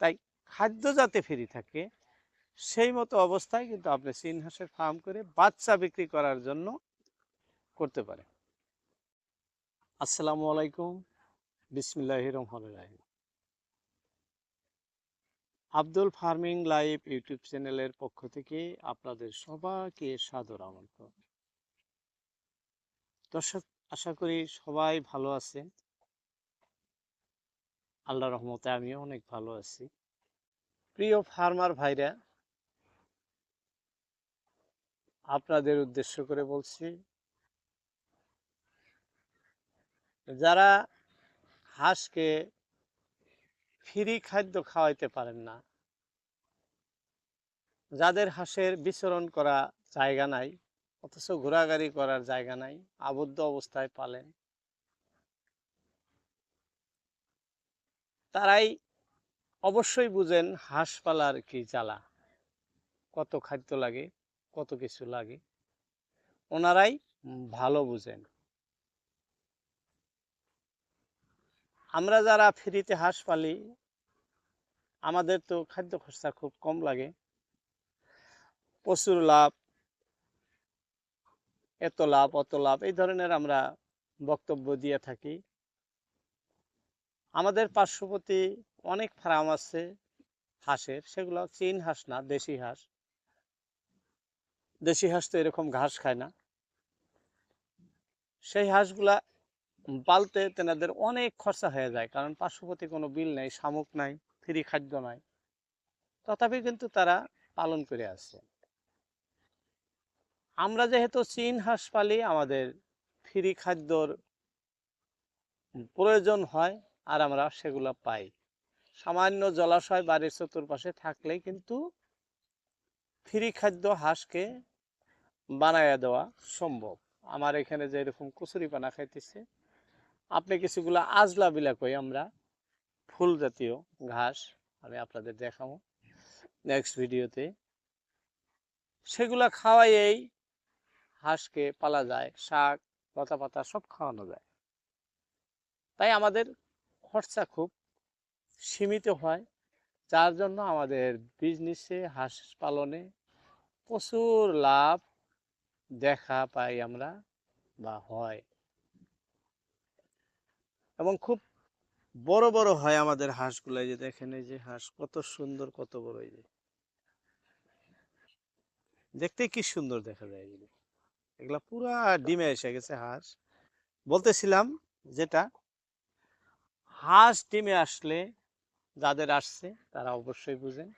তাই খাদ্য যাতে ফ্রি থাকে, সেই মতো অবস্থায় কিন্তু আপনি চীন হাঁসের ফার্ম করে বাচ্চা বিক্রি করার জন্য করতে পারে আসসালামু আলাইকুম। বিসমিল্লাহ রহমান রাহিম। আব্দুল ফার্মিং লাইভ ইউটিউব চ্যানেলের পক্ষ থেকে আপনাদের সবাইকে সাদর আমন্ত্রণ। দর্শক, আশা করি সবাই ভালো আছেন। আল্লাহ রহমতে আমিও অনেক ভালো আছি। প্রিয় ফার্মার ভাইরা, আপনাদের উদ্দেশ্য করে বলছি, যারা হাঁসকে ফ্রি খাদ্য খাওয়াইতে পারেন না, যাদের হাঁসের বিচরণ করা জায়গা নাই, অথচ ঘোরাঘুরি করার জায়গা নাই, আবদ্ধ অবস্থায় পালেন তারাই অবশ্যই বুঝেন হাঁস পালার কি জ্বালা। কত খাদ্য লাগে, কত কিছু লাগে। ওনারাই ভালো বুঝেন। আমরা যারা ফ্রিতে হাঁস পালি, আমাদের তো খাদ্য খরচা খুব কম লাগে। প্রচুর লাভ, এত লাভ, অত লাভ, এই ধরনের আমরা বক্তব্য দিয়ে থাকি। আমাদের পার্শ্ববর্তী অনেক ফার্ম আছে হাঁসের, সেগুলো চীন হাঁস না, দেশি হাঁস। দেশি হাঁস তো এরকম ঘাস খায় না। সেই হাঁসগুলা পালতে তেনাদের অনেক খরচা হয়ে যায়, কারণ পার্শ্ববর্তী কোনো বিল নাই, শামুক নাই, ফ্রি খাদ্য নাই। তথাপি কিন্তু তারা পালন করে আসছে। আমরা যেহেতু চীন হাঁস পালি, আমাদের ফ্রি খাদ্যর প্রয়োজন হয় আর আমরা সেগুলো পাই। সামান্য জলাশয় বাড়ির চতুর্পাশে থাকলে কিন্তু ফ্রি খাদ্য হাঁসকে বানাইয়া দেওয়া সম্ভব। আমার এখানে যে এরকম কচুরি পানা খাইতেছে, আপনি কিছুগুলো আজলা বিলা কই আমরা ফুল জাতীয় ঘাস আমি আপনাদের দেখাবো নেক্সট ভিডিওতে। সেগুলা খাওয়াইয়েই হাঁসকে পালা যায়, শাক লতা পাতা সব খাওয়ানো যায়। তাই আমাদের খরচা খুব সীমিত হয়। যার জন্য আমাদের বিজনেসে হাঁস পালনে প্রচুর লাভ দেখা পাই আমরা বা হয়। এবং খুব বড় বড় হয় আমাদের হাঁসগুলো। যে দেখেন, এই যে হাঁস কত সুন্দর, কত বড় এই যে। দেখতে কি সুন্দর দেখা যায় এগুলো এগুলা পুরা ডিমে এসে গেছে হাঁস। বলতেছিলাম যেটা হাঁস ডিমে আসলে যাদের আসছে, তারা অবশ্যই বুঝেন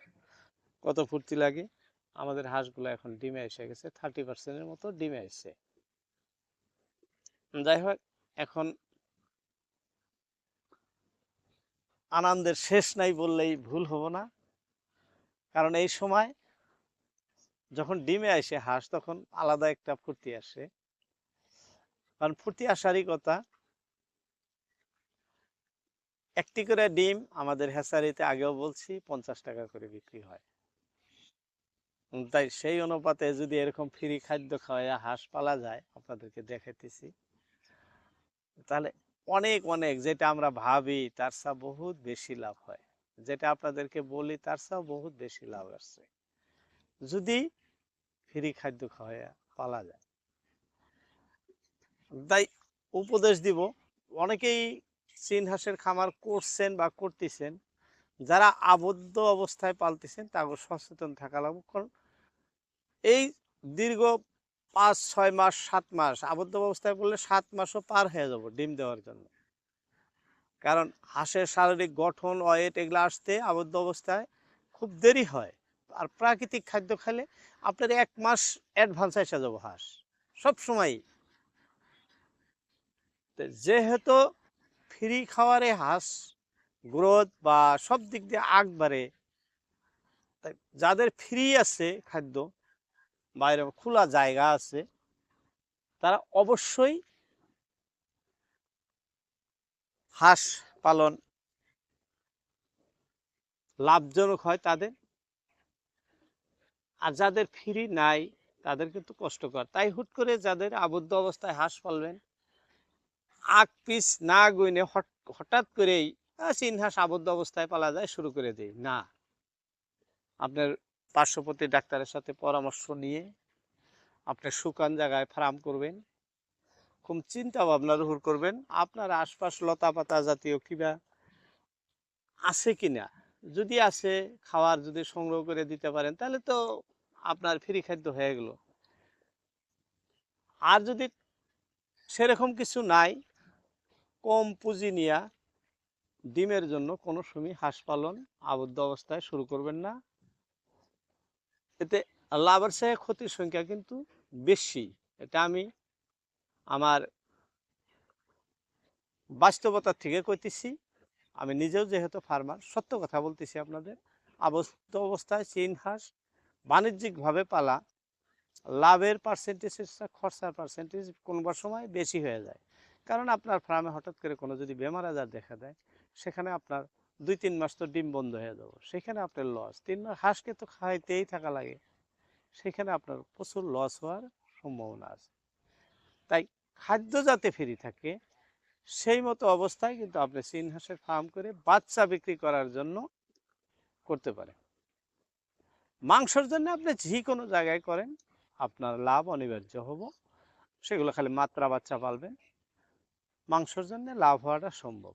কত ফুর্তি লাগে। আমাদের হাঁসগুলো এখন ডিমে এসে গেছে থার্টি পার্সেন্টের মতো ডিমে এসছে। যাই হোক, এখন আনন্দের শেষ নাই বললেই ভুল হব না। কারণ এই সময় যখন ডিমে আসে হাঁস, তখন আলাদা একটা ফুর্তি আসে। কারণ ফুর্তি আসারই কথা একটি করে ডিম আমাদের হ্যাচারিতে আগেও বলছি, পঞ্চাশ টাকা করে বিক্রি হয়। তাই সেই অনুপাতে যদি এরকম ফ্রি খাদ্য খাওয়াইয়া হাঁস পালা যায়, আপনাদেরকে দেখাইতেছি। তাহলে অনেক অনেক যেটা আমরা ভাবি, তার চা বহুত বেশি লাভ হয়। যেটা আপনাদেরকে বলি, তার চাও বহুত বেশি লাভ আসছে যদি ফ্রি খাদ্য খাওয়াইয়া পালা যায়। তাই উপদেশ দিব, অনেকেই চীন হাঁসের খামার করছেন বা করতেছেন, যারা আবদ্ধ অবস্থায় পালতেছেন তাকে সচেতন থাকা লাগবে। কারণ এই দীর্ঘ পাঁচ, ছয় মাস, সাত মাস আবদ্ধ অবস্থায় পড়লে সাত মাসও পার হয়ে যাব ডিম দেওয়ার জন্য। কারণ হাঁসের শারীরিক গঠন, ওয়েট এগুলো আসতে আবদ্ধ অবস্থায় খুব দেরি হয়। আর প্রাকৃতিক খাদ্য খেলে আপনার এক মাস অ্যাডভান্স এসে যাব হাঁস। সব সময় যেহেতু ফ্রি খাওয়ারে হাঁস, গ্রোথ বা সব দিক দিয়ে আগ বাড়ে। যাদের ফ্রি আছে খাদ্য, বাইরে খোলা জায়গা আছে, তারা অবশ্যই হাঁস পালন লাভজনক হয় তাদের। আর যাদের ফ্রি নাই, তাদের কিন্তু কষ্টকর। তাই হুট করে যাদের আবদ্ধ অবস্থায় হাঁস পালবেন আগ পিস না গইনে হঠাৎ করেই চীন আবদ্ধ অবস্থায় পালা যায়, শুরু করে দেয় না। আপনার পার্শ্ববর্তী ডাক্তারের সাথে পরামর্শ নিয়ে আপনি শুকান জায়গায় ফার্ম করবেন, খুব চিন্তা ভাবনা রুহুর করবেন, আপনার আশপাশ লতা পাতা জাতীয় কিবা আছে কিনা? যদি আছে, খাওয়ার যদি সংগ্রহ করে দিতে পারেন, তাহলে তো আপনার ফ্রি খাদ্য হয়ে গেল। আর যদি সেরকম কিছু নাই কম পুঁজি নিয়া ডিমের জন্য কোনো সময় হাঁস পালন আবদ্ধ অবস্থায় শুরু করবেন না। এতে লাভের চেয়ে ক্ষতির সংখ্যা কিন্তু বেশি। এটা আমি আমার বাস্তবতার থেকে কইতেছি। আমি নিজেও যেহেতু ফার্মার, সত্য কথা বলতেছি আপনাদের। আবদ্ধ অবস্থায় চীন হাঁস বাণিজ্যিকভাবে পালা, লাভের পার্সেন্টেজ খরচার পার্সেন্টেজ কোনোবার সময় বেশি হয়ে যায়। কারণ আপনার ফার্মে হঠাৎ করে কোনো যদি বেমার আজার দেখা দেয়, সেখানে আপনার দুই তিন মাস তো ডিম বন্ধ হয়ে যাব। সেখানে আপনার লস তিন মাস, হাঁসকে তো খাইতেই থাকা লাগে। সেখানে আপনার প্রচুর লস হওয়ার সম্ভাবনা আছে। তাই খাদ্য যাতে ফ্রি থাকে, সেই মতো অবস্থায় কিন্তু আপনি চীন হাঁসের ফার্ম করে বাচ্চা বিক্রি করার জন্য করতে পারেন। মাংসর জন্য আপনি যে কোনো জায়গায় করেন, আপনার লাভ অনিবার্য হব। সেগুলো খালি মাত্রা বাচ্চা পালবেন। মাংসের জন্য লাভ হওয়াটা সম্ভব।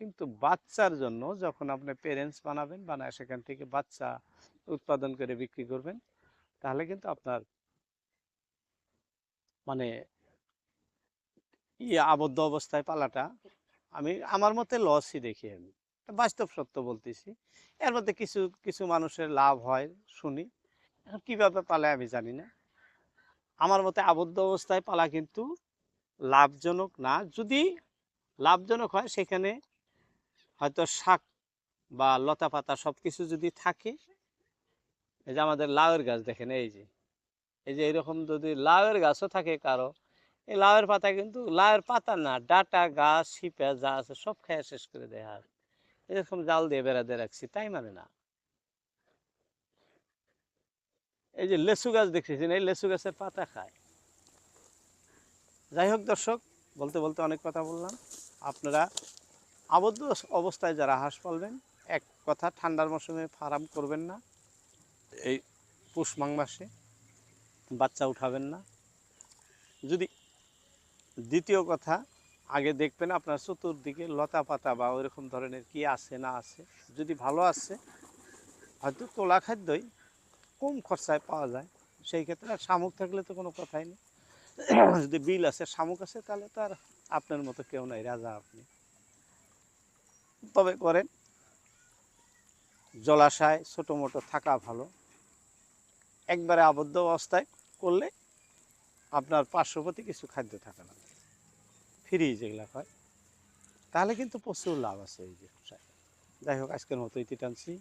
কিন্তু বাচ্চার জন্য যখন আপনি পেরেন্টস বানাবেন, বানায় সেখান থেকে বাচ্চা উৎপাদন করে বিক্রি করবেন, তাহলে কিন্তু আপনার মানে ইয়ে আবদ্ধ অবস্থায় পালাটা আমি, আমার মতে লসই দেখি আমি। বাস্তব সত্য বলতেছি। এর মধ্যে কিছু কিছু মানুষের লাভ হয় শুনি। এখন কীভাবে পালে আমি জানি না। আমার মতে আবদ্ধ অবস্থায় পালা কিন্তু লাভজনক না। যদি লাভজনক হয়, সেখানে হয়তো শাক বা লতা পাতা সব কিছু যদি থাকে, এই যে আমাদের লাউয়ের গাছ দেখেন, এই যে এই যে এরকম যদি লাউয়ের গাছও থাকে কারও, এই লাউয়ের পাতা কিন্তু, লাউয়ের পাতা না, ডাটা, গাছ, শিপা, যা আছে সব খেয়ে শেষ করে দেয় আর। এরকম জাল দিয়ে বেড়া দিয়ে রাখছি, তাই মানে না। এই যে লেসু গাছ দেখতেছেন এই লেসু গাছের পাতা খায়। যাই হোক দর্শক, বলতে বলতে অনেক কথা বললাম। আপনারা আবদ্ধ অবস্থায় যারা হাঁস পালবেন, এক কথা ঠান্ডার মৌসুমে ফার্ম করবেন না। এই পুষ মাঘ মাসে বাচ্চা উঠাবেন না। যদি দ্বিতীয় কথা, আগে দেখবেন আপনার চতুর্দিকে লতা পাতা বা ওইরকম ধরনের কি আছে না আছে। যদি ভালো আছে, হয়তো তোলা খাদ্যই কম খরচায় পাওয়া যায়। সেই ক্ষেত্রে আর শামুক থাকলে তো কোনো কথাই নেই। যদি বিল আছে, শামুক আছে, তাহলে তো আর আপনার মতো কেউ নাই, রাজা আপনি। তবে করেন, জলাশয় ছোটো মোটো থাকা ভালো। একবারে আবদ্ধ অবস্থায় করলে আপনার পার্শ্ববর্তী কিছু খাদ্য থাকে না। ফ্রি যেগুলো হয়। তাহলে কিন্তু প্রচুর লাভ আছে এই ব্যবসায় যাই হোক, আজকের মতো ইতি টানছি।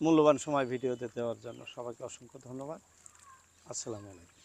মূল্যবান সময় ভিডিওতে দেওয়ার জন্য সবাইকে অসংখ্য ধন্যবাদ। আসসালামু আলাইকুম।